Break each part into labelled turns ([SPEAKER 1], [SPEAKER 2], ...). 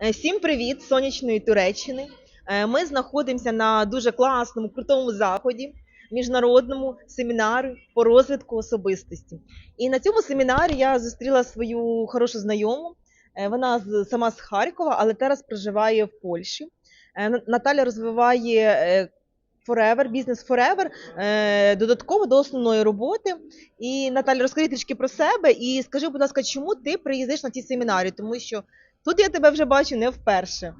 [SPEAKER 1] Е, Всім привіт сонячної Туреччини. Е, Ми знаходимося на дуже класному, крутому заході, міжнародному семінарі по розвитку особистості. І на цьому семінарі я зустріла свою хорошу знайому. Е, Вона сама з Харкова, але зараз проживає в Польщі. Наталя розвиває Forever, бізнес Forever, додатково до основної роботи. І Наталя, розкажи трішки про себе і скажи, будь ласка, чому ти приїздиш на ці семінарі? Тому що тут я тебе вже бачу не вперше.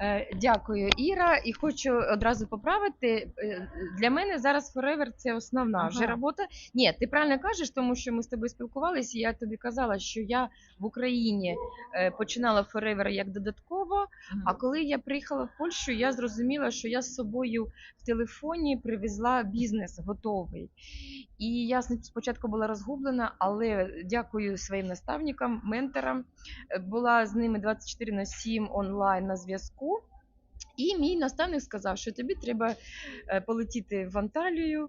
[SPEAKER 2] Е, Дякую, Іра. І хочу одразу поправити. е, Для мене зараз Forever це основна
[SPEAKER 1] Ага.
[SPEAKER 2] вже робота. Ні, ти правильно кажеш, тому що ми з тобою спілкувалися. і Я тобі казала, що я в Україні е, починала Forever як додатково. А коли я приїхала в Польщу, я зрозуміла, що я з собою в телефоні привезла бізнес готовий. І я спочатку була розгублена, але дякую своїм наставникам, менторам. Е, Була з ними 24 на 7 онлайн на зв'язку. І мій наставник сказав, що тобі треба е, полетіти в Анталію.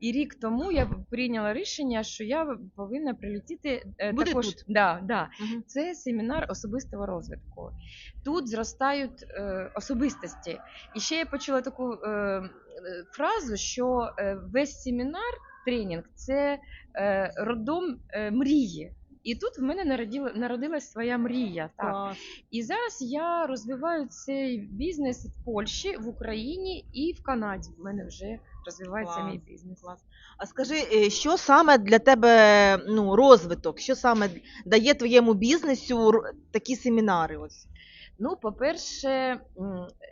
[SPEAKER 2] І рік тому я прийняла рішення, що я повинна прилетіти е,
[SPEAKER 1] Буде
[SPEAKER 2] також.
[SPEAKER 1] тут?
[SPEAKER 2] Да, да.
[SPEAKER 1] Мгм.
[SPEAKER 2] Це семінар особистого розвитку. Тут зростають е, особистості. І ще я почула таку е, е, фразу, що весь семінар, тренінг це е, родом е, мрії. І тут в мене народила, народилась своя мрія. Так.
[SPEAKER 1] Клас.
[SPEAKER 2] І зараз я розвиваю цей бізнес в Польщі, в Україні і в Канаді. В мене вже розвивається
[SPEAKER 1] Клас,
[SPEAKER 2] мій бізнес.
[SPEAKER 1] клас. А скажи, що саме для тебе ну, розвиток, що саме дає твоєму бізнесу такі семінари? Ось?
[SPEAKER 2] Ну, по-перше,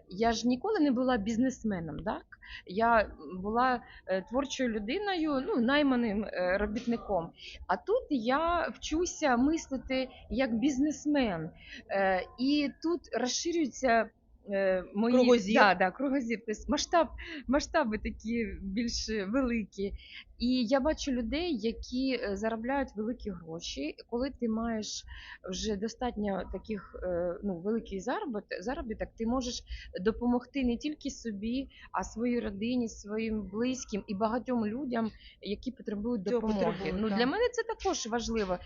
[SPEAKER 2] я ж ніколи не була бізнесменом, так? Я була е, творчою людиною, ну, найманим е, робітником. А тут я вчуся мислити як бізнесмен. Е, І тут розширюються. Е, Мої
[SPEAKER 1] Кругозір.
[SPEAKER 2] Да, да, кругозір. Тобто масштаб, масштаби такі більш великі. І я бачу людей, які е, заробляють великі гроші. Коли ти маєш вже достатньо таких е, ну, великий заробіт, заробіток, ти можеш допомогти не тільки собі, а своїй родині, своїм близьким і багатьом людям, які потребують допомоги. ну, для мене це також важливо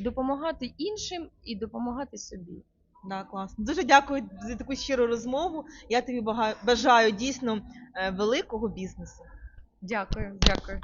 [SPEAKER 2] допомагати іншим і допомагати собі.
[SPEAKER 1] Да, класно. Дуже дякую за таку щиру розмову. Я тобі бага- бажаю дійсно е, великого бізнесу.
[SPEAKER 2] Дякую, дякую.